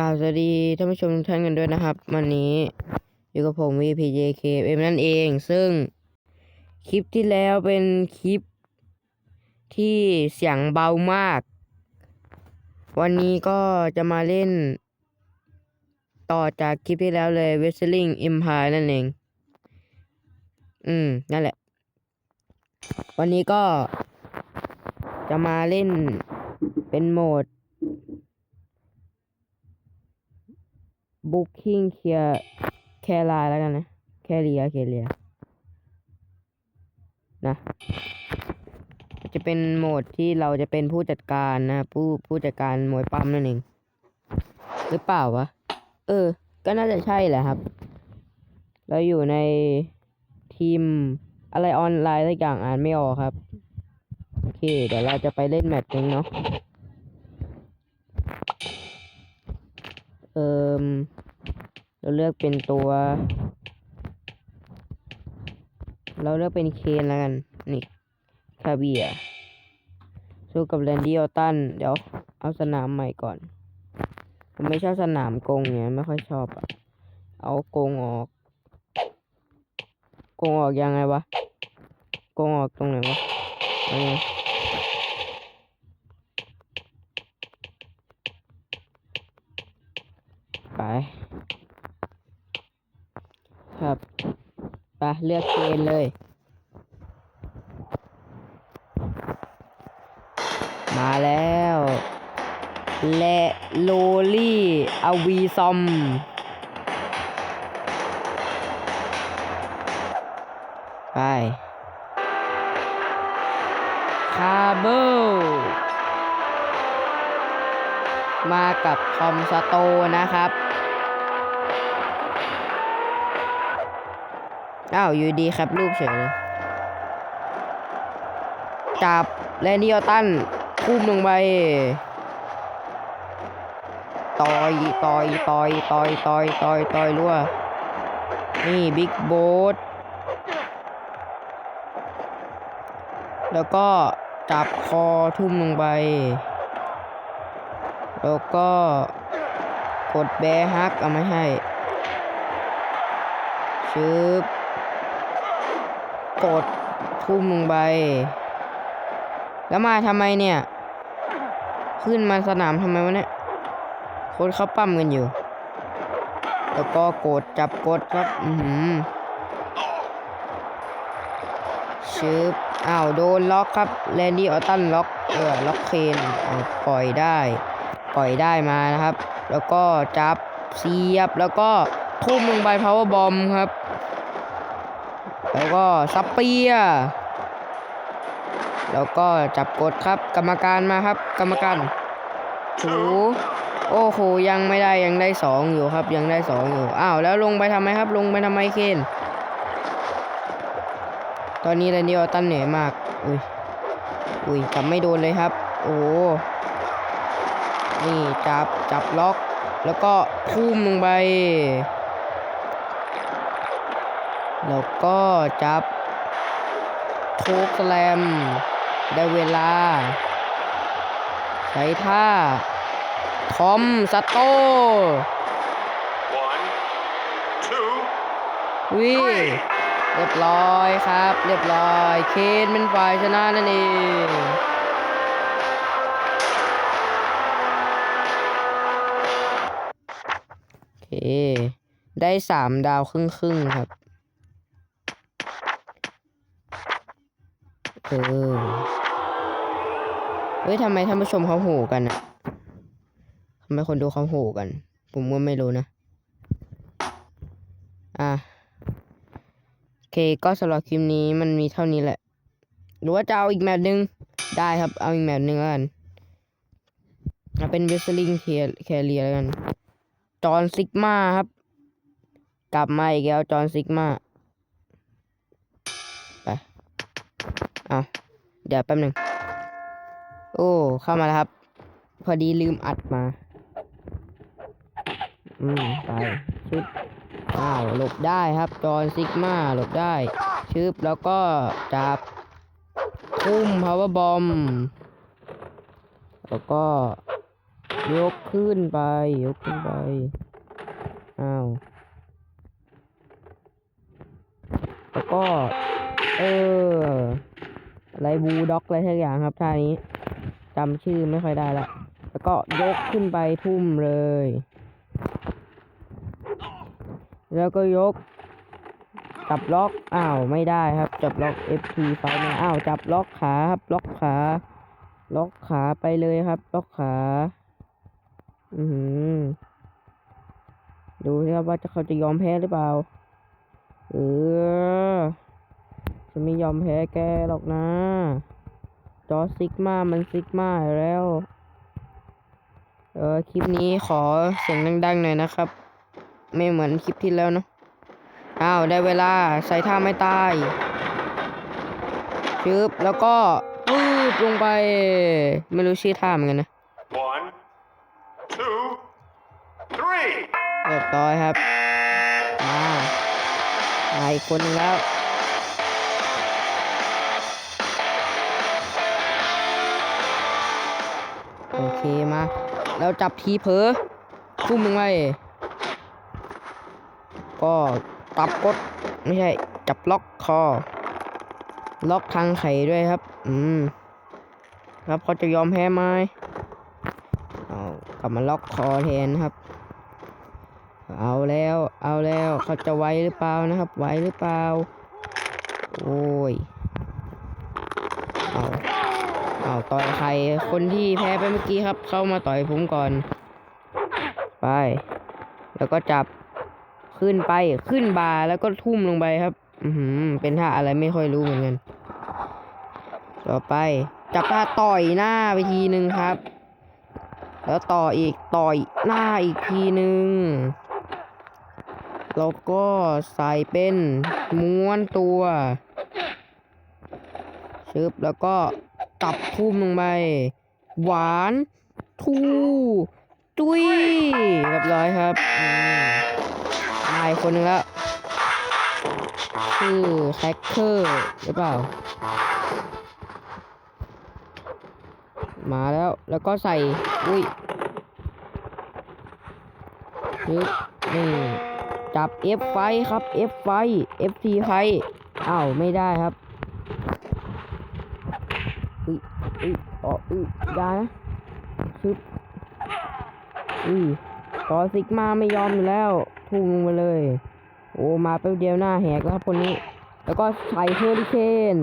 กล่าวสวัสดีท่านผู้ชมทุกท่านกันด้วยนะครับ วันนี้อยู่กับผม VPJK เอ็มนั่นเอง ซึ่งคลิปที่แล้วเป็นคลิปที่เสียงเบามาก วันนี้ก็จะมาเล่น ต่อจากคลิปที่แล้วเลย Wrestling Empire นั่นเอง อืม นั่นแหละ วันนี้ก็จะมาเล่นเป็นโหมด Booking เคลียร์แคลายแล้วกันนะ แคเรียแคเรียนะ จะเป็นโหมดที่เราจะเป็นผู้จัดการนะ ผู้ผู้จัดการมวยปั้มนั่นเอง หรือเปล่าวะ เออ ก็น่าจะใช่แหละครับ เราอยู่ในทีมอะไรออนไลน์สักอย่างอ่านไม่ออกครับ โอเค เดี๋ยวเราจะไปเล่นแมตช์นึงเนาะ เอิมเราเลือกเป็นตัว เราเลือกเป็นเคนแล้วกัน นี่ คาเบียสู้กับแรนดี้ออตัน เดี๋ยว เอาสนามใหม่ก่อน ผมไม่ชอบสนามกงเนี่ยไม่ค่อยชอบอะเอากงออกกงออกยังไงวะกงออกตรงไหนวะอาไง ไปครับไปเลือกเกณฑ์เลย มาแล้ว และโลลี่อวีซอมไปคาเบิลมากับคอมสโตนะครับ อ้าวอยู่ดีครับรูปเฉยเลยจับแลนดี้ออตันทุ่มลงไปต่อยต่อยต่อยต่อยต่อยต่อยต่อยรั่วนี่บิ๊กโบสแล้วก็จับคอทุ่มลงไป แล้วก็กดแบร์ฮักเอาไม่ให้ชึบ กดทุ่มลงไป แล้วมาทำไมเนี่ย ขึ้นมาสนามทำไมวะเนี่ยคนเขาปั้มกันอยู่ แล้วก็กดจับกดครับ อือหือชึบอ้าวโดนล็อกครับแลนดี้ออตตันล็อกเออล็อกเคนเอาปล่อยได้ ปล่อยได้มานะครับ แล้วก็จับเสียบแล้วก็ทุ่มลงไป power bomb ครับ แล้วก็ซับเปียร์แล้วก็จับกดครับ กรรมการมาครับ กรรมการถูโอ้โหยังไม่ได้ยังได้สองอยู่ครับ ยังได้สองอยู่อ้าวแล้วลงไปทำไมครับ ลงไปทำไมเคนตอนนี้แรนดี้ออตตันเหนื่อยมาก อุ้ย อุ้ยจับไม่โดนเลยครับ โอ้นี่จับจับล็อก แล้วก็ทุ่มลงไป แล้วก็จับโชกสแลม ได้เวลา ใช้ท่า ทอมสโตวิเรียบร้อยครับ เรียบร้อย เคนเป็นฝ่ายชนะนั่นเองโอเค ได้สามดาวครึ่งครึ่งครับ เออเฮ้ยทำไมท่านผู้ชมเขาโหกันอะทำไมคนดูเขาโหกัน ผมก็ไม่รู้นะ อะโอเคก็สำหรับคลิปนี้มันมีเท่านี้แหละ หรือว่าจะเอาอีกแมตช์หนึ่งได้ครับ เอาอีกแมตช์หนึ่งแล้วกันเอาเป็นเวสลิงแคเรียแล้วกัน จอนซิกมาครับ กลับมาอีกแล้วจอนซิกมา เอาเดี๋ยวแป๊บหนึ่ง โอ้ เข้ามาแล้วครับ พอดีลืมอัดมา อืม ไปชุดอ้าว หลบได้ครับ จอนซิกมา หลบได้ ชึบ แล้วก็จับทุ่ม power bomb แล้วก็ ยกขึ้นไป ยกขึ้นไป อ้าว แล้วก็ เออ อะไรบูด็อกอะไรทักอย่างครับท่านี้จำชื่อไม่ค่อยได้ละแล้วก็ยกขึ้นไปทุ่มเลย แล้วก็ยก จับล็อกอ้าวไม่ได้ครับ จับล็อก FT ไฟมาอ้าวจับล็อกขาครับ ล็อกขา ล็อกขาไปเลยครับ ล็อกขา อือหือดูสิครับว่าจะเขาจะยอมแพ้หรือเปล่า เออ จะไม่ยอมแพ้แกหรอกนะ จอซิกมามันซิกมาอยู่แล้ว เออคลิปนี้ขอเสียงดังๆหน่อยนะครับ ไม่เหมือนคลิปที่แล้วเนอะอ้าวได้เวลาใส่ท่าไม่ตายชึบแล้วก็ปืดลงไป ไม่รู้ชื่อท่าเหมือนกันนะ One, two, three. เรียบร้อยครับมามาอีกคนหนึงแล้ว โอเคมาแล้วจับทีเผลอทุ่มลงไปก็ตับกดไม่ใช่ จับล็อกคอ ล็อกทางไข่ด้วยครับ อืม ครับเขาจะยอมแพ้ไหมเอากลับมาล็อกคอแทนครับ เอาแล้ว เอาแล้วเขาจะไหวหรือเปล่านะครับไหวหรือเปล่า โอ้ย เอาเอา ต่อยใคร คนที่แพ้ไปเมื่อกี้ครับ เข้ามาต่อยผมก่อน ไป แล้วก็จับขึ้นไปขึ้นบาแล้วก็ทุ่มลงไปครับ อืเป็นท่าอะไรไม่ค่อยรู้เหมือนกัน ต่อไป จับท่าต่อยหน้าไปทีหนึ่งครับ แล้วต่ออีกต่อยหน้าอีกทีหนึ่งแล้วก็ใส่เป็นม้วนตัวชึบแล้วก็ ตับทุ่มลงไป หวานทูตุ้ยเรียบร้อยครับอืมาอีกคนนึงแล้วชื่อแฮกเกอร์หรือเปล่า มาแล้วแล้วก็ใส่ อุ้ยยึดนี่จับ F ไฟครับ F ไฟ FT ไฟอ้าว ไม่ได้ครับ อุ้ยอุ้ยอ๋ออุ้ยอยานะชึบอุ้ยต่อซิกมาไม่ยอมอยู่แล้ว ทุ่มลงไปเลย โอ้มาแป๊บเดียวหน้าแหกแล้วครับคนนี้ แล้วก็ใส่เฮอริเคน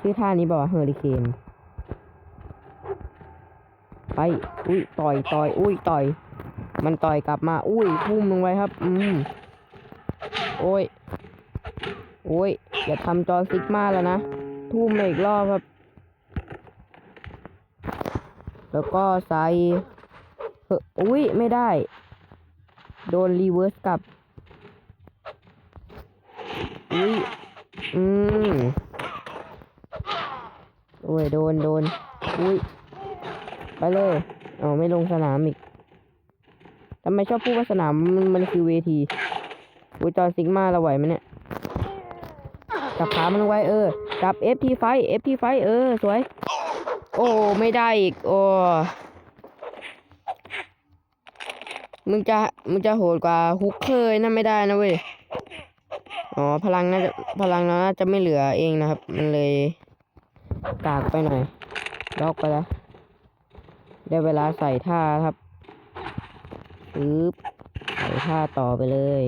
ชื่อท่านี้บอกว่าเฮอริเคนไป อุ้ย ต่อย ต่อย อุ้ย ต่อย มันต่อยกลับมา อุ้ยทุ่มลงไปครับ อืม โอ้ย โอ้ย อย่าทำจอซิกมาแล้วนะ ทุ่มอีกรอบครับ แล้วก็ใส่เฮ้ออุ้ยไม่ได้ โดนรีเวิร์สกลับ อุ้ย อืมโอ้ยโดนโดน อุ้ย ไปเลยเอาไม่ลงสนามอีกทำไมชอบพูดว่าสนามมันมันคือเวทีอุยจอซิกมาเราไหวไหมเนี่ยจับขามันไว้เออ จับ FT ไฟ FT ไฟเออ สวย โอ้ไม่ได้อีก โอ้มึงจะมึงจะโหดกว่าฮุกเคยนั่นไม่ได้นะเว้ยอ๋อพลังน่าจะพลังเราน่าจะไม่เหลือเองนะครับ มันเลยกากไปหน่อยล็อกไปแล้วได้เวลาใส่ท่าครับปึ๊บใส่ท่าต่อไปเลย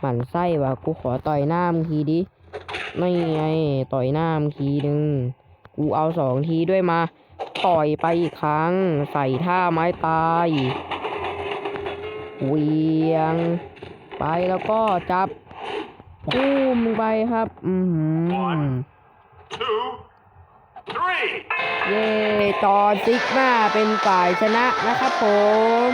หมั่นไส้ว่ะกูขอต่อยหน้ามึงทีดิไม่ไงต่อยหน้ามึงทีนึง กูเอาสองทีด้วยมา ต่อยไปอีกครั้ง ใส่ท่าไม้ตายเวียง ไปแล้วก็จับปุ้มไปครับ อือหือ Two, three. เย่จอซิกมาเป็นฝ่ายชนะนะครับผม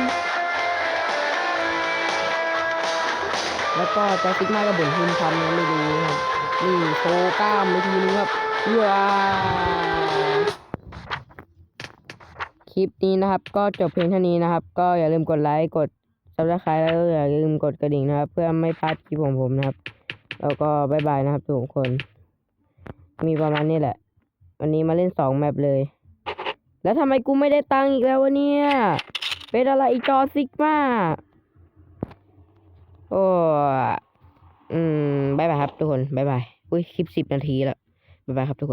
แล้วก็จอซิกมาก็บ่นพึมพำยังไม่ดูนี่โชว์กล้ามไปทีนึงครับ ว้าคลิปนี้นะครับ ก็จบเพียงเท่านี้นะครับ ก็อย่าลืมกดไลค์กดซับสไครต์แล้วอย่าลืมกดกระดิ่งนะครับ เพื่อไม่พลาดคลิปของผมนะครับ แล้วก็บายบายนะครับทุกคน มีประมาณนี้แหละ วันนี้มาเล่นสองแมปเลย แล้วทำไมกูไม่ได้ตังค์อีกแล้ววะเนี่ย เป็นอะไรอีจอซิกมาโอ้ อืมบายบายครับทุกคนบายบาย อุ้ยคลิปสิบนาทีแล้ว บ๊ายบายครับทุกคน